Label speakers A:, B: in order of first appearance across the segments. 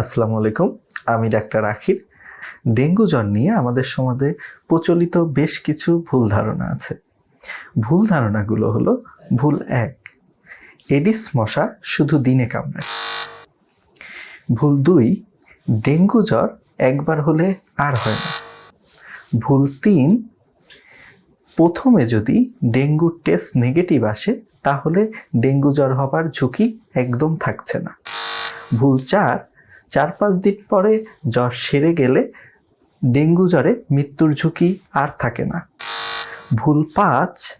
A: আসসালামু আলাইকুম, আমি ডাক্তার আখির। ডেঙ্গু জ্বর নিয়ে আমাদের সমাজে প্রচলিত বেশ কিছু ভুল ধারণা আছে। ভুল ধারণাগুলো হলো ভুল এক, এডিস মশা শুধু দিনে কামড়ায়। ভুল দুই, ডেঙ্গু জ্বর একবার হলে আর হয় না। ভুল তিন, প্রথমে যদি ডেঙ্গুর টেস্ট নেগেটিভ আসে, তাহলে ডেঙ্গু জ্বর হবার ঝুঁকি একদম থাকছে না। ভুল চার চার পাঁচ দিন পরে জ্বর সেরে গেলে ডেঙ্গু জ্বরে মৃত্যুর ঝুঁকি আর থাকে না। ভুল পাঁচ,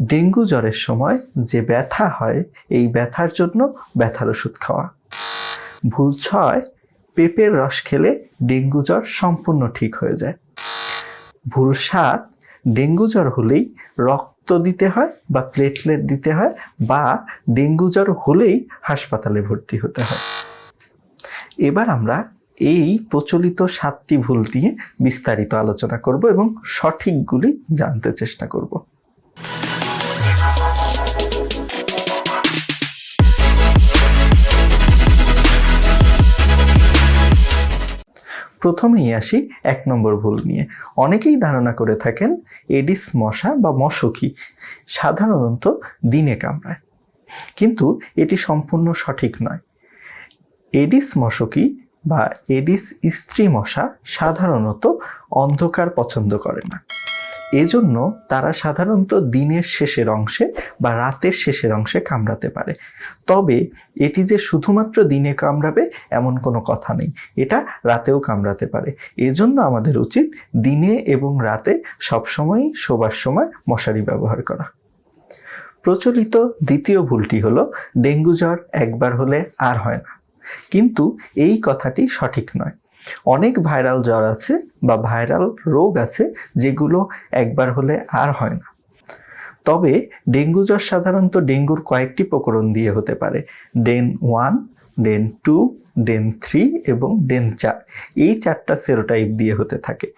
A: ডেঙ্গু জ্বরের সময় যে ব্যথা হয়, এই ব্যথার জন্য ব্যথার ওষুধ খাওয়া। ভুল ছয়, পেঁপের রস খেলে ডেঙ্গু জ্বর সম্পূর্ণ ঠিক হয়ে যায়। ভুল সাত, ডেঙ্গু জ্বর হলেই রক্ত দিতে হয় বা প্লেটলেট দিতে হয় বা ডেঙ্গু জ্বর হলেই হাসপাতালে ভর্তি হতে হয়। এবার আমরা এই প্রচলিত সাতটি ভুল দিয়ে বিস্তারিত আলোচনা করব এবং সঠিকগুলি জানতে চেষ্টা করব। প্রথমেই আসি এক নম্বর ভুল নিয়ে। অনেকেই ধারণা করে থাকেন এডিস মশা বা মশকি সাধারণত দিনে কামড়ায়। কিন্তু এটি সম্পূর্ণ সঠিক নয়। এডিস মশকি বা এডিস স্ত্রী মশা সাধারণত অন্ধকার পছন্দ করে না। এজন্য তারা সাধারণত দিনের শেষের অংশে বা রাতের শেষের অংশে কামড়াতে পারে। তবে এটি যে শুধুমাত্র দিনে কামড়াবে এমন কোনো কথা নেই, এটা রাতেও কামড়াতে পারে। এজন্য আমাদের উচিত দিনে এবং রাতে সবসময় শোবার সময় মশারি ব্যবহার করা। প্রচলিত দ্বিতীয় ভুলটি হলো, ডেঙ্গু জ্বর একবার হলে আর হয় না। কিন্তু এই কথাটি সঠিক নয়। অনেক ভাইরাল জ্বর আছে বা ভাইরাল রোগ আছে যেগুলো একবার হলে আর হয় না। তবে ডেঙ্গু জ্বর সাধারণত ডেঙ্গুর কয়েকটি প্রকরণ দিয়ে হতে পারে। DEN one, DEN two, DEN three এবং ডেন চার। এই চারটা সেরোটাইপ দিয়ে হতে থাকে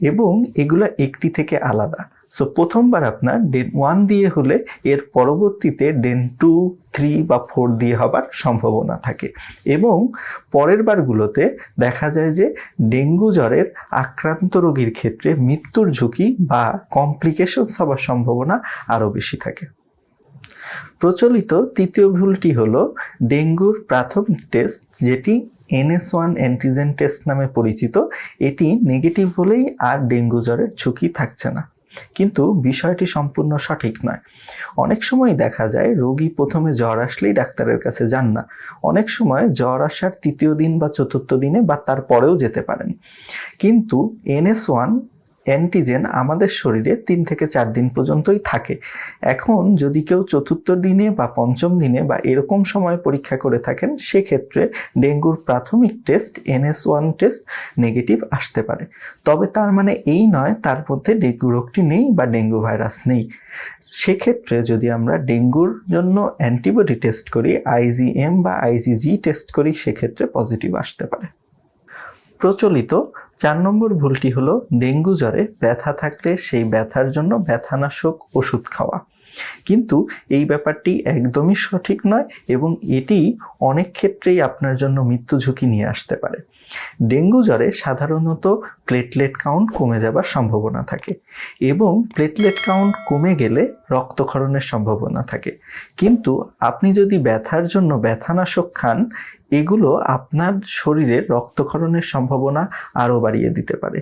A: এবং এগুলো একটি থেকে আলাদা। সো প্রথমবার আপনার ডেন ওয়ান দিয়ে হলে এর পরবর্তীতে ডেন টু থ্রি বা ফোর দিয়ে হবার সম্ভাবনা থাকে। এবং পরের বারগুলোতে দেখা যায় যে ডেঙ্গু জ্বরের আক্রান্ত রোগীর ক্ষেত্রে মৃত্যুর ঝুঁকি বা কমপ্লিকেশনস হবার সম্ভাবনা আরও বেশি থাকে। প্রচলিত তৃতীয় ভুলটি হলো ডেঙ্গুর প্রাথমিক টেস্ট যেটি এনএস ওয়ান অ্যান্টিজেন টেস্ট নামে পরিচিত, এটি নেগেটিভ হলেই আর ডেঙ্গু জ্বরের ঝুঁকি থাকছে না। কিন্তু বিষয়টি সম্পূর্ণ সঠিক নয়। অনেক সময় দেখা যায় রোগী প্রথমে জ্বর আসলেই ডাক্তারের কাছে যান না। অনেক সময় জ্বর আসার তৃতীয় দিন বা চতুর্থ দিনে বা তারপরেও যেতে পারেন। কিন্তু এনএস ওয়ান অ্যান্টিজেন আমাদের শরীরে তিন থেকে চার দিন পর্যন্তই থাকে। এখন যদি কেউ চতুর্থ দিনে বা পঞ্চম দিনে বা এরকম সময় পরীক্ষা করে থাকেন, সেক্ষেত্রে ডেঙ্গুর প্রাথমিক test NS one test negative আসতে পারে। তবে তার মানে এই নয়, তার মধ্যে ডেঙ্গু রোগটি নেই বা ডেঙ্গু ভাইরাস নেই। সেক্ষেত্রে যদি আমরা ডেঙ্গুর জন্য অ্যান্টিবডি টেস্ট করি আইজিএম বা আইজিজি টেস্ট করি, সেক্ষেত্রে পজিটিভ আসতে পারে। প্রচলিত, চার নম্বর ভুলটি হলো ডেঙ্গু জ্বরে ব্যথা থাকলে সেই ব্যথার জন্য ব্যথানাশক ওষুধ খাওয়া। কিন্তু এই ব্যাপারটি একদমই সঠিক নয় এবং এটি অনেক ক্ষেত্রেই আপনার জন্য মৃত্যু ঝুঁকি নিয়ে আসতে পারে। ডেঙ্গু জ্বরে সাধারণত প্লেটলেট কাউন্ট কমে যাবার সম্ভাবনা থাকে এবং প্লেটলেট কাউন্ট কমে গেলে রক্তক্ষরণের সম্ভাবনা থাকে। কিন্তু আপনি যদি ব্যথার জন্য ব্যথানাশক খান, এগুলো আপনার শরীরে রক্তক্ষরণের সম্ভাবনা আরও বাড়িয়ে দিতে পারে।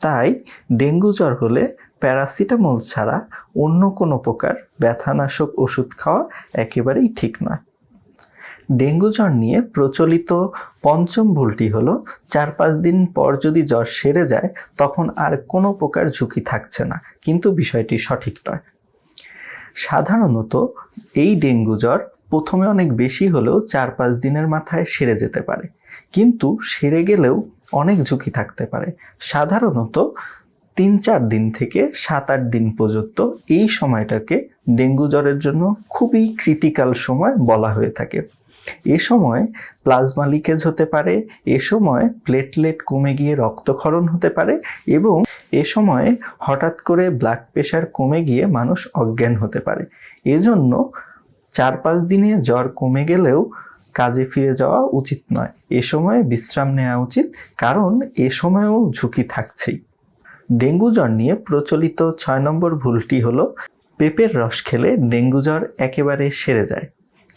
A: তাই ডেঙ্গু জ্বর হলে প্যারাসিটামল ছাড়া অন্য কোনো প্রকার ব্যথানাশক ওষুধ খাওয়া একেবারেই ঠিক নয়। ডেঙ্গু জ্বর নিয়ে প্রচলিত পঞ্চম ভুলটি হলো, চার পাঁচ দিন পর যদি জ্বর সেরে যায়, তখন আর কোনো প্রকার ঝুঁকি থাকছে না। কিন্তু বিষয়টি সঠিক নয়। সাধারণত এই ডেঙ্গু জ্বর প্রথমে অনেক বেশি হলেও চার পাঁচ দিনের মাথায় সেরে যেতে পারে। কিন্তু সেরে গেলেও অনেক ঝুঁকি থাকতে পারে। সাধারণত তিন চার দিন থেকে সাত আট দিন পর্যন্ত এই সময়টাকে ডেঙ্গু জ্বরের জন্য খুবই ক্রিটিক্যাল সময় বলা হয়ে থাকে। এ সময় প্লাজমা লিকেজ হতে পারে, এ সময় প্লেটলেট কমে গিয়ে রক্তক্ষরণ হতে পারে এবং এ সময় হঠাৎ করে ব্লাড প্রেশার কমে গিয়ে মানুষ অজ্ঞান হতে পারে। এজন্য চার পাঁচ দিনে জ্বর কমে গেলেও কাজে ফিরে যাওয়া উচিত নয়। এ সময়ে বিশ্রাম নেওয়া উচিত, কারণ এ সময়েও ঝুঁকি থাকছেই। ডেঙ্গু জ্বর নিয়ে প্রচলিত ছয় নম্বর ভুলটি হলো, পেঁপের রস খেলে ডেঙ্গু জ্বর একেবারে সেরে যায়।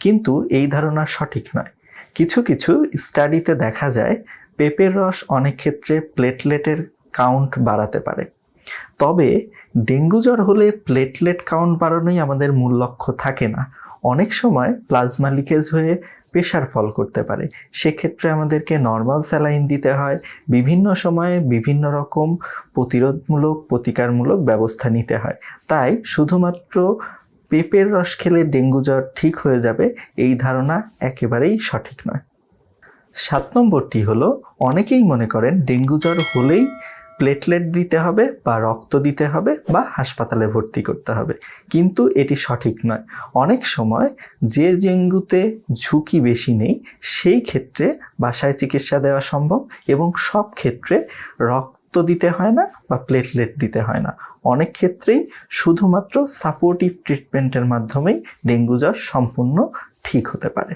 A: কিন্তু এই ধারণা সঠিক নয়। কিছু কিছু স্টাডিতে দেখা যায়, পেঁপের রস অনেক ক্ষেত্রে প্লেটলেটের কাউন্ট বাড়াতে পারে। তবে ডেঙ্গু জ্বর হলে প্লেটলেট কাউন্ট বাড়ানোই আমাদের মূল লক্ষ্য থাকে না। অনেক সময় প্লাজমা লিকেজ হয়ে প্রেশার ফল করতে পারে। সেক্ষেত্রে আমাদেরকে নর্মাল স্যালাইন দিতে হয়। বিভিন্ন সময়ে বিভিন্ন রকম প্রতিরোধমূলক, প্রতিকারমূলক ব্যবস্থা নিতে হয়। তাই শুধুমাত্র পেঁপের রস খেলে ডেঙ্গু জ্বর ঠিক হয়ে যাবে, এই ধারণা একেবারেই সঠিক নয়। সাত নম্বরটি হলো, অনেকেই মনে করেন ডেঙ্গু জ্বর হলেই প্লেটলেট দিতে হবে বা রক্ত দিতে হবে বা হাসপাতালে ভর্তি করতে হবে। কিন্তু এটি সঠিক নয়। অনেক সময় যে ডেঙ্গুতে ঝুঁকি বেশি নেই, সেই ক্ষেত্রে বাসায় চিকিৎসা দেওয়া সম্ভব এবং সব ক্ষেত্রে রক্ত দিতে হয় না বা প্লেটলেট দিতে হয় না। অনেক ক্ষেত্রেই শুধুমাত্র সাপোর্টিভ ট্রিটমেন্টের মাধ্যমেই ডেঙ্গু জ্বর সম্পূর্ণ ঠিক হতে পারে।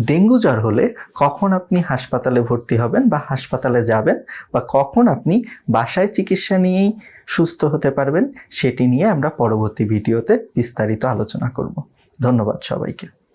A: ডেঙ্গু জ্বর হলে কখন আপনি হাসপাতালে ভর্তি হবেন বা হাসপাতালে যাবেন বা কখন আপনি বাসায় চিকিৎসা নিয়েই সুস্থ হতে পারবেন, সেটি নিয়ে আমরা পরবর্তী ভিডিওতে বিস্তারিত আলোচনা করব। ধন্যবাদ সবাইকে।